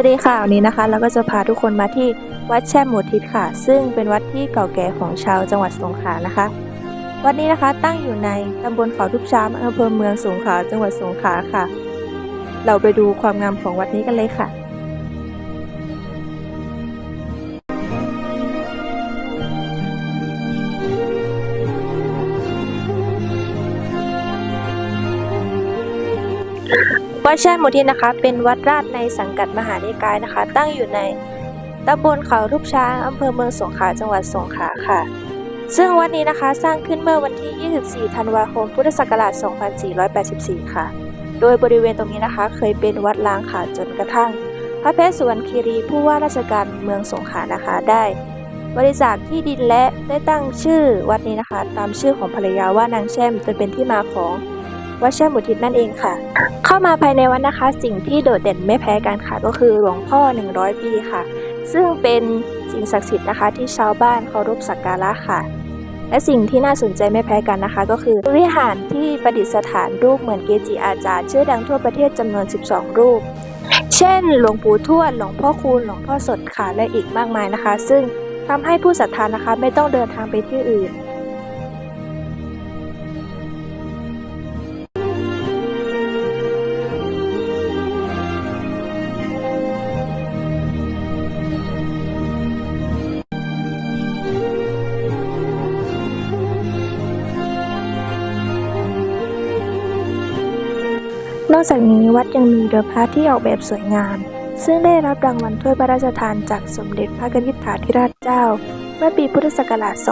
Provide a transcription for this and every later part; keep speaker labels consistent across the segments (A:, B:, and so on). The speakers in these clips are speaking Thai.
A: วัสดีค่ะวันนี้นะคะ เราก็จะพาทุกคนมาที่วัดแช่หมูทิศค่ะ ซึ่งเป็นวัดที่เก่าแก่ของชาวจังหวัดสงขลานะคะ วัดนี้นะคะตั้งอยู่ในตำบลเขาทุบช้างอำเภอเมืองสงขลาจังหวัดสงขลาค่ะ เราไปดูความงามของวัดนี้กันเลยค่ะ วัดแช่หมูทินะคะ เป็นวัดราชในสังกัดมหานิกายนะคะ ตั้งอยู่ในตำบลเขาทุบช้างอำเภอเมืองสงขลาจังหวัดสงขลาค่ะ ซึ่งวัดนี้นะคะสร้างขึ้นเมื่อวันที่ 24 ธันวาคม พุทธศักราช 2484 ค่ะ โดยบริเวณตรงนี้นะคะ เคยเป็นวัดล้างค่ะจนกระทั่ง พระเพชรสุวรรณคีรีผู้ว่าราชการเมืองสงขลานะคะได้ บริจาคที่ดินและได้ตั้งชื่อวัดนี้นะคะ ตามชื่อของภรรยาว่านางแช่มจนเป็นที่มาของ วัดแช่หมุทิศนั่นเองค่ะ เข้ามาภายในวัดนะคะ สิ่งที่โดดเด่นไม่แพ้กันค่ะ ก็คือหลวงพ่อ 100 ปีค่ะ ซึ่งเป็นสิ่งศักดิ์สิทธิ์นะคะ ที่ชาวบ้านเคารพสักการะค่ะ และสิ่งที่น่าสนใจไม่แพ้กันนะคะ ก็คือวิหารที่ประดิษฐานรูปเหมือนเกจิอาจารย์ชื่อดังทั่วประเทศจำนวน 12 รูป เช่น หลวงปู่ทวดหลวงพ่อคูณหลวงพ่อสดค่ะและอีกมากมายนะคะ ซึ่งทำให้ผู้ศรัทธานะคะไม่ต้องเดินทางไปที่อื่น นอกจากนี้วัดยังมีเรือพระที่ออกแบบสวยงาม ซึ่งได้รับรางวัลถ้วยพระราชทานจากสมเด็จพระกนิษฐาธิราชเจ้า เมื่อปีพุทธศักราช 2563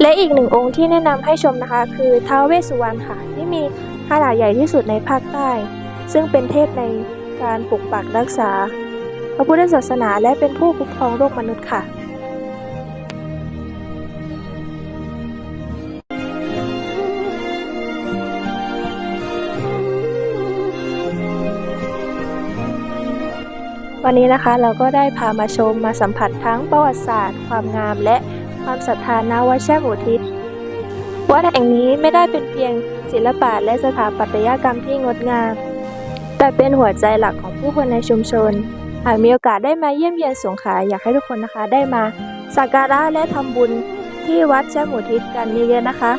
A: และอีกหนึ่งองค์ที่แนะนำให้ชมนะคะ คือท้าวเวสสุวรรณค่ะที่มีขนาดใหญ่ที่สุดในภาคใต้ ซึ่งเป็นเทพในการปกปักรักษา พระพุทธศาสนาและเป็นผู้คุ้มครองโลกมนุษย์ค่ะ วันนี้นะคะเราก็ได้พามาชมมาสัมผัสทั้งประวัติศาสตร์ ความงาม และความศรัทธาณวัดแช่หมูทิศวัดแห่งนี้ไม่ได้เป็นเพียงศิลปะและสถาปัตยกรรมที่งดงาม แต่เป็นหัวใจหลักของผู้คนในชุมชน หากมีโอกาสได้มาเยี่ยมเยียนสงขลาอยากให้ทุกคนนะคะได้มาสักการะและทำบุญที่วัดแช่หมูทิศกันเยอะๆนะคะ